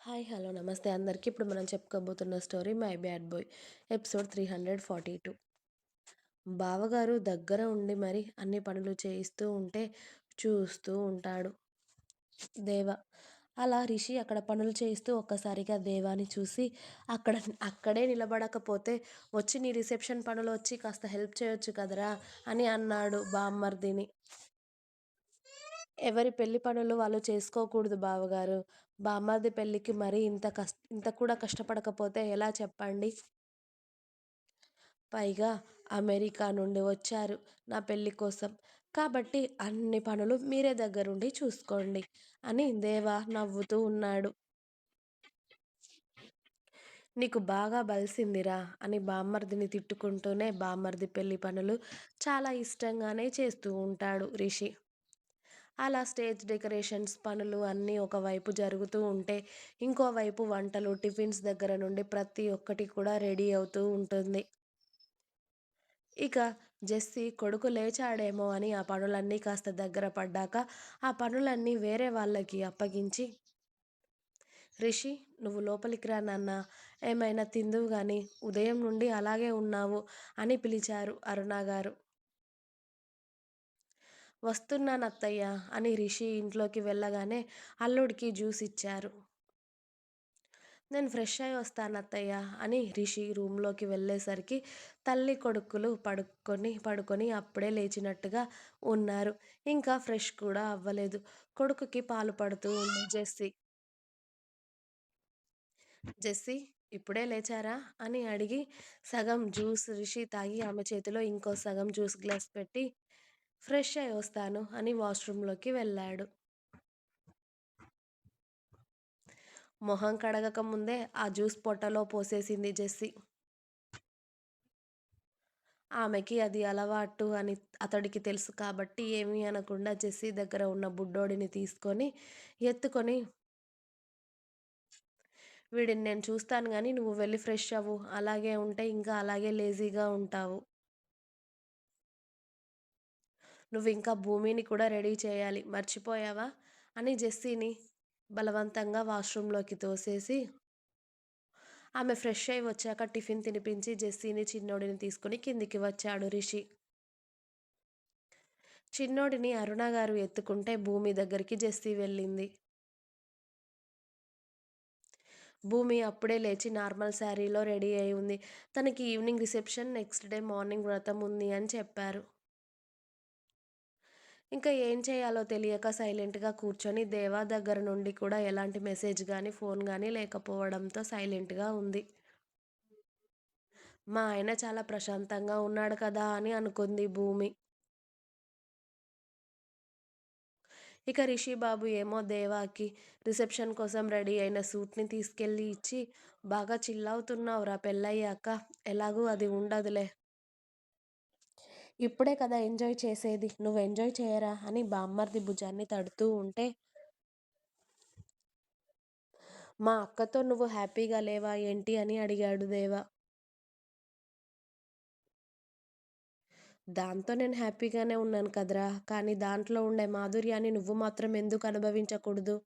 Hi hello నమస్తే అందరికీ. ఇప్పుడు మనం చెప్పుకోబోతున్న story my bad boy episode three hundred forty two. బావగారు దగ్గర ఉండి మరి అన్ని పనులు చేయిస్తూ ఉంటే చూస్తూ ఉంటాడు దేవ. అలా రిషి అక్కడ పనులు చేయిస్తూ ఒక్కసారిగా దేవాని చూసి అక్కడ అక్కడే నిలబడకపోతే వచ్చి నీ రిసెప్షన్ పనులు వచ్చి కాస్త హెల్ప్ చేయొచ్చు కదరా అని అన్నాడు బామ్మర్దిని. ఎవరి పెళ్ళి పనులు వాళ్ళు చేసుకోకూడదు బావగారు. బామ్మర్ది పెళ్ళికి మరీ ఇంత కష్ట ఇంత కూడా కష్టపడకపోతే ఎలా చెప్పండి? పైగా అమెరికా నుండి వచ్చారు నా పెళ్ళి కోసం. కాబట్టి అన్ని పనులు మీరే దగ్గరుండి చూసుకోండి అని దేవా నవ్వుతూ ఉన్నాడు. నీకు బాగా బలిసిందిరా అని బామ్మర్దిని తిట్టుకుంటూనే బామ్మర్ది పెళ్ళి పనులు చాలా ఇష్టంగానే చేస్తూ ఉంటాడు రిషి. అలా స్టేజ్ డెకరేషన్స్ పనులు అన్నీ ఒకవైపు జరుగుతూ ఉంటే ఇంకోవైపు వంటలు టిఫిన్స్ దగ్గర నుండి ప్రతి ఒక్కటి కూడా రెడీ అవుతూ ఉంటుంది. ఇక జెస్సీ కొడుకు లేచాడేమో అని ఆ పనులన్నీ కాస్త దగ్గర పడ్డాక ఆ పనులన్నీ వేరే వాళ్ళకి అప్పగించి రిషి నువ్వు లోపలికి రా నాన్న ఏమైనా తిందువు కానీ ఉదయం నుండి అలాగే ఉన్నావు అని పిలిచారు అరుణ గారు. వస్తున్నానత్తయ్య అని రిషి ఇంట్లోకి వెళ్ళగానే అల్లుడికి జ్యూస్ ఇచ్చారు. నేను ఫ్రెష్ అయి వస్తాను అత్తయ్య అని రిషి రూమ్లోకి వెళ్ళేసరికి తల్లి కొడుకులు పడుకొని పడుకొని అప్పుడే లేచినట్టుగా ఉన్నారు. ఇంకా ఫ్రెష్ కూడా అవ్వలేదు. కొడుకుకి పాలు పడుతూ ఉంది. జెస్సీ జెస్సీ ఇప్పుడే లేచారా? అని అడిగి సగం జ్యూస్ రిషి తాగి ఆమె చేతిలో ఇంకో సగం జ్యూస్ గ్లాస్ పెట్టి ఫ్రెష్ అయి వస్తాను అని వాష్రూమ్లోకి వెళ్ళాడు. మొహం కడగక ముందే ఆ జ్యూస్ పొట్టలో పోసేసింది జెస్సీ. ఆమెకి అది అలవాటు అని అతడికి తెలుసు కాబట్టి ఏమీ అనకుండా జెస్సీ దగ్గర ఉన్న బుడ్డోడిని తీసుకొని ఎత్తుకొని వీడిని నేను చూస్తాను కానీ నువ్వు వెళ్ళి ఫ్రెష్ అవ్వు అలాగే ఉంటే ఇంకా అలాగే లేజీగా ఉంటావు. నువ్వు ఇంకా భూమిని కూడా రెడీ చేయాలి. మర్చిపోయావా? అని జెస్సీని బలవంతంగా వాష్రూమ్లోకి తోసేసి ఆమె ఫ్రెష్ అయి వచ్చాక టిఫిన్ తినిపించి జెస్సీని చిన్నోడిని తీసుకుని కిందికి వచ్చాడు రిషి. చిన్నోడిని అరుణ గారు ఎత్తుకుంటే భూమి దగ్గరికి జెస్సీ వెళ్ళింది. భూమి అప్పుడే లేచి నార్మల్ శారీలో రెడీ అయి ఉంది. తనకి evening reception next day morning వ్రతం ఉంది అని చెప్పారు. ఇంకా ఏం చేయాలో తెలియక సైలెంట్గా కూర్చొని దేవా దగ్గర నుండి కూడా ఎలాంటి మెసేజ్ కానీ ఫోన్ కానీ లేకపోవడంతో సైలెంట్గా ఉంది. మా ఆయన చాలా ప్రశాంతంగా ఉన్నాడు కదా అని అనుకుంది భూమి. ఇక రిషి బాబు ఏమో దేవాకి రిసెప్షన్ కోసం రెడీ అయిన సూట్ని తీసుకెళ్ళి ఇచ్చి బాగా చిల్లవుతున్నావురా పెళ్ళయ్యాక. ఎలాగూ అది ఉండదులే. ఇప్పుడే కదా ఎంజాయ్ చేసేది. నువ్వు ఎంజాయ్ చేయరా అని బామ్మర్ది భుజాన్ని తడుతూ ఉంటే మా అక్కతో నువ్వు హ్యాపీగా లేవా ఏంటి? అని అడిగాడు దేవా. దాంతో నేను హ్యాపీగానే ఉన్నాను కదరా కానీ దాంట్లో ఉండే మాధుర్యాన్ని నువ్వు మాత్రం ఎందుకు అనుభవించకూడదు?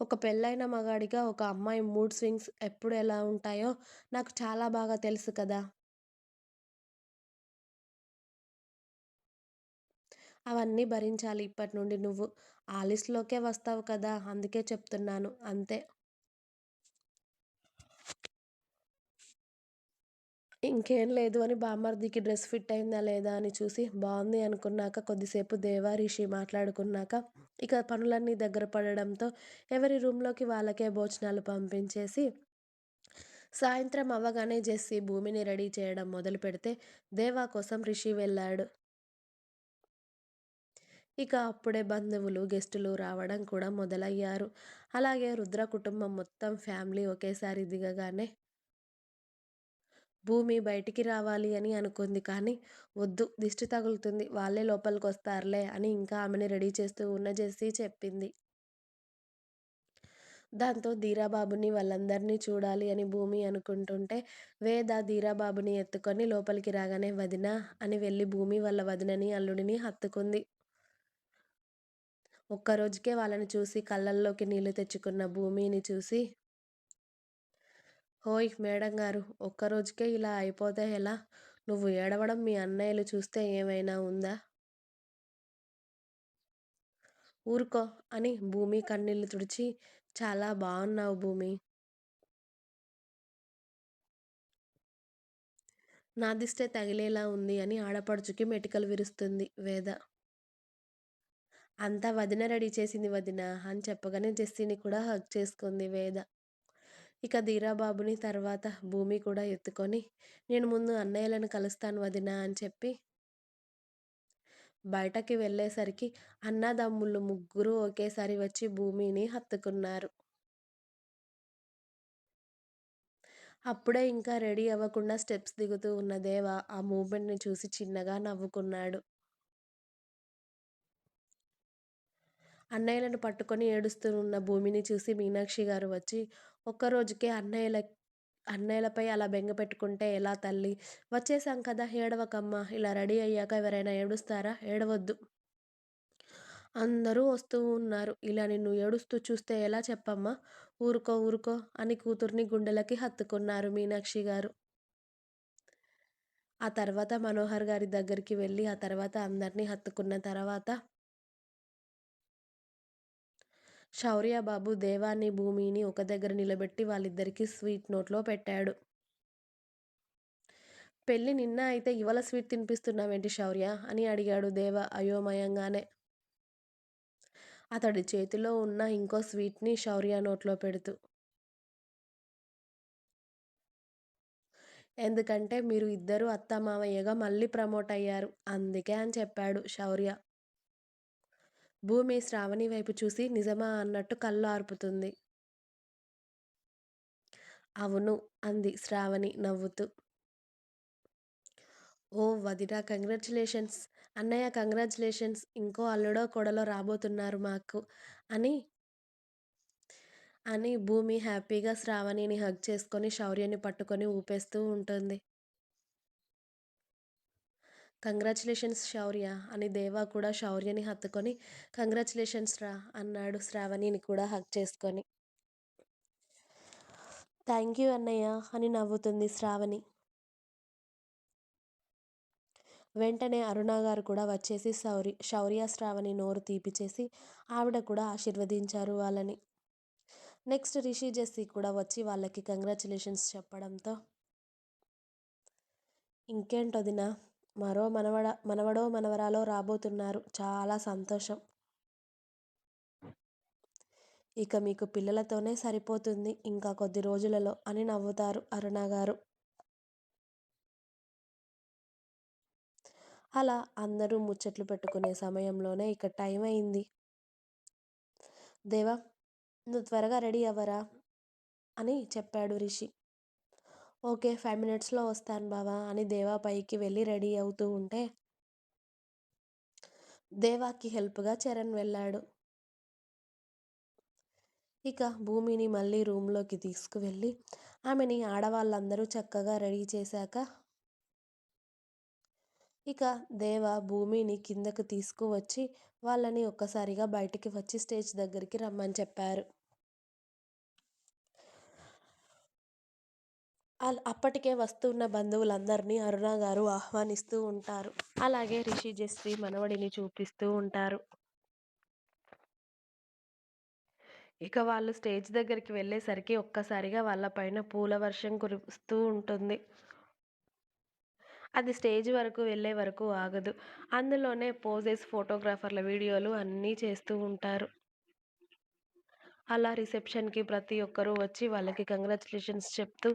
ఒక పెళ్ళైన మగాడిగా ఒక అమ్మాయి మూడ్ స్వింగ్స్ ఎప్పుడు ఎలా ఉంటాయో నాకు చాలా బాగా తెలుసు కదా. అవన్నీ భరించాలి ఇప్పటి నుండి నువ్వు. ఆ లిస్ట్లోకే వస్తావు కదా అందుకే చెప్తున్నాను. అంతే. ఇంకేం లేదు అని బామ్మర్దికి డ్రెస్ ఫిట్ అయిందా లేదా అని చూసి బాగుంది అనుకున్నాక కొద్దిసేపు దేవా రిషి మాట్లాడుకున్నాక ఇక పనులన్నీ దగ్గర పడడంతో ఎవరి రూమ్లోకి వాళ్ళకే భోజనాలు పంపించేసి సాయంత్రం అవ్వగానే జెస్సీ భూమిని రెడీ చేయడం మొదలు పెడితే దేవా కోసం రిషి వెళ్ళాడు. ఇక అప్పుడే బంధువులు గెస్టులు రావడం కూడా మొదలయ్యారు. అలాగే రుద్ర కుటుంబం మొత్తం ఫ్యామిలీ ఒకేసారి దిగగానే భూమి బయటికి రావాలి అని అనుకుంది. కానీ వద్దు దిష్టి తగులుతుంది. వాళ్ళే లోపలికి వస్తారులే అని ఇంకా ఆమెని రెడీ చేస్తూ ఉన్న జెస్సీ చెప్పింది. దాంతో ధీరాబాబుని వాళ్ళందరినీ చూడాలి అని భూమి అనుకుంటుంటే వేద ధీరాబాబుని ఎత్తుకొని లోపలికి రాగానే వదిన అని వెళ్ళి భూమి వాళ్ళ వదినని అల్లుడిని హత్తుకుంది. ఒక్కరోజుకే వాళ్ళని చూసి కళ్ళల్లోకి నీళ్ళు తెచ్చుకున్న భూమిని చూసి ఓయ్ మేడంగారు ఒక్కరోజుకే ఇలా అయిపోతే ఎలా? నువ్వు ఏడవడం మీ అన్నయ్యలు చూస్తే ఏమైనా ఉందా? ఊరుకో అని భూమి కన్నీళ్ళు తుడిచి చాలా బాగున్నావు భూమి. నాదిష్టే తగిలేలా ఉంది అని ఆడపడుచుకి మెటికలు విరుస్తుంది వేద. అంతా వదిన రెడీ చేసింది వదిన అని చెప్పగానే జెస్సీని కూడా హగ్ చేసుకుంది వేద. ఇక ధీరాబాబుని తర్వాత భూమి కూడా ఎత్తుకొని నేను ముందు అన్నయ్యలను కలుస్తాను వదిన అని చెప్పి బయటకి వెళ్ళేసరికి అన్నదమ్ముళ్ళు ముగ్గురు ఒకేసారి వచ్చి భూమిని హత్తుకున్నారు. అప్పుడే ఇంకా రెడీ అవ్వకుండా స్టెప్స్ దిగుతూ ఉన్న దేవ ఆ మూమెంట్ని చూసి చిన్నగా నవ్వుకున్నాడు. అన్నయ్యలను పట్టుకొని ఏడుస్తూ ఉన్న భూమిని చూసి మీనాక్షి గారు వచ్చి ఒక్కరోజుకే అన్నయ్యల అన్నయ్యలపై అలా బెంగ పెట్టుకుంటే ఎలా తల్లి? వచ్చేసాం కదా ఏడవకమ్మ. ఇలా రెడీ అయ్యాక ఎవరైనా ఏడుస్తారా? ఏడవద్దు అందరూ వస్తూ ఉన్నారు. ఇలా నిన్ను ఏడుస్తూ చూస్తే ఎలా చెప్పమ్మా? ఊరుకో ఊరుకో అని కూతుర్ని గుండెలకి హత్తుకున్నారు మీనాక్షి గారు. ఆ తర్వాత మనోహర్ గారి దగ్గరికి వెళ్ళి ఆ తర్వాత అందరినీ హత్తుకున్న తర్వాత శౌర్యబాబు దేవాన్ని భూమిని ఒక దగ్గర నిలబెట్టి వాళ్ళిద్దరికీ స్వీట్ నోట్లో పెట్టాడు. పెళ్ళి నిన్న అయితే ఇవాళ స్వీట్ తినిపిస్తున్నావేంటి శౌర్య? అని అడిగాడు దేవ అయోమయంగానే. అతడి చేతిలో ఉన్న ఇంకో స్వీట్ని శౌర్య నోట్లో పెడుతూ ఎందుకంటే మీరు ఇద్దరు అత్తమామయ్యగా మళ్ళీ ప్రమోట్ అయ్యారు అందుకే అని చెప్పాడు శౌర్య. భూమి శ్రావణి వైపు చూసి నిజమా అన్నట్టు కళ్ళు ఆర్పుతుంది. అవును అంది శ్రావణి నవ్వుతూ. ఓ వదిరా కంగ్రాచులేషన్స్. అన్నయ్య కంగ్రాచులేషన్స్. ఇంకో అల్లుడో కొడలో రాబోతున్నారు మాకు అని అని భూమి హ్యాపీగా శ్రావణిని హగ్ చేసుకొని శౌర్యని పట్టుకొని ఊపేస్తూ ఉంటుంది. కంగ్రాచులేషన్స్ శౌర్య అని దేవా కూడా శౌర్యని హత్తుకొని కంగ్రాచులేషన్స్ రా అన్నాడు శ్రావణిని కూడా హక్ చేసుకొని. థ్యాంక్ యూ అన్నయ్య అని నవ్వుతుంది శ్రావణి. వెంటనే అరుణ గారు కూడా వచ్చేసి శౌరి శౌర్య శ్రావణి నోరు తీపిచేసి ఆవిడ కూడా ఆశీర్వదించారు వాళ్ళని. నెక్స్ట్ రిషి జెస్సి కూడా వచ్చి వాళ్ళకి కంగ్రాచులేషన్స్ చెప్పడంతో ఇంకేంటొదిన? మరో మనవడ మనవడో మనవరాలో రాబోతున్నారు. చాలా సంతోషం. ఇక మీకు పిల్లలతోనే సరిపోతుంది ఇంకా కొద్ది రోజులలో అని నవ్వుతారు అరుణ గారు. అలా అందరూ ముచ్చట్లు పెట్టుకునే సమయంలోనే ఇక టైం అయింది. దేవా నువ్వు త్వరగా రెడీ అవ్వరా? అని చెప్పాడు రిషి. ఓకే. ఫైవ్ మినిట్స్లో వస్తాను బావా అని దేవా పైకి వెళ్ళి రెడీ అవుతూ ఉంటే దేవాకి హెల్ప్గా చరణ్ వెళ్ళాడు. ఇక భూమిని మళ్ళీ రూమ్లోకి తీసుకువెళ్ళి ఆమెని ఆడవాళ్ళందరూ చక్కగా రెడీ చేశాక ఇక దేవ భూమిని కిందకు తీసుకువచ్చి వాళ్ళని ఒక్కసారిగా బయటికి వచ్చి స్టేజ్ దగ్గరికి రమ్మని చెప్పారు. అప్పటికే వస్తున్న బంధువులందరినీ అరుణ గారు ఆహ్వానిస్తూ ఉంటారు. అలాగే రిషి జస్వి మనవడిని చూపిస్తూ ఉంటారు. ఇక వాళ్ళు స్టేజ్ దగ్గరికి వెళ్ళేసరికి ఒక్కసారిగా వాళ్ళ పైన పూల వర్షం కురుస్తూ ఉంటుంది. అది స్టేజ్ వరకు వెళ్ళే వరకు ఆగదు. అందులోనే పోజెస్ ఫోటోగ్రాఫర్ల వీడియోలు అన్నీ చేస్తూ ఉంటారు. అలా రిసెప్షన్కి ప్రతి ఒక్కరూ వచ్చి వాళ్ళకి కంగ్రాచులేషన్స్ చెప్తూ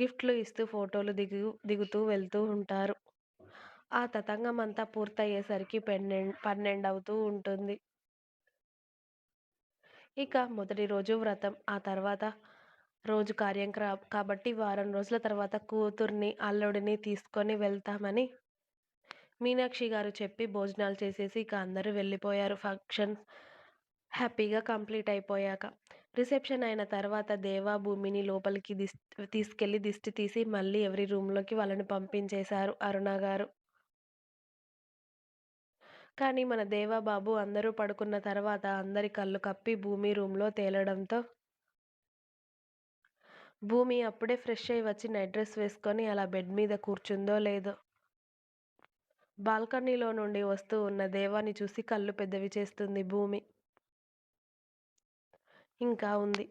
గిఫ్ట్లు ఇస్తూ ఫోటోలు దిగు దిగుతూ వెళ్తూ ఉంటారు. ఆ తతంగం అంతా పూర్తయ్యేసరికి పన్నెండు పన్నెండు అవుతూ ఉంటుంది. ఇక మొదటి రోజు వ్రతం. ఆ తర్వాత రోజు కార్యక్రమం కాబట్టి వారం రోజుల తర్వాత కూతుర్ని అల్లుడిని తీసుకొని వెళ్తామని మీనాక్షి గారు చెప్పి భోజనాలు చేసేసి ఇక అందరూ వెళ్ళిపోయారు ఫంక్షన్. హ్యాపీగా కంప్లీట్ అయిపోయాక. రిసెప్షన్ అయిన తర్వాత దేవా భూమిని లోపలికి దిస్ తీసుకెళ్ళి దిష్టి తీసి మళ్ళీ ఎవరి రూమ్లోకి వాళ్ళని పంపించేశారు అరుణ గారు. కానీ మన దేవాబాబు అందరూ పడుకున్న తర్వాత అందరి కళ్ళు కప్పి భూమి రూంలో తేలడంతో భూమి అప్పుడే ఫ్రెష్ అయి వచ్చి నైట్ డ్రెస్ వేసుకొని అలా బెడ్ మీద కూర్చుందో లేదో. బాల్కనీలో నుండి వస్తూ ఉన్న దేవాని చూసి కళ్ళు పెద్దవి చేస్తుంది భూమి. ఇంకా ఉంది.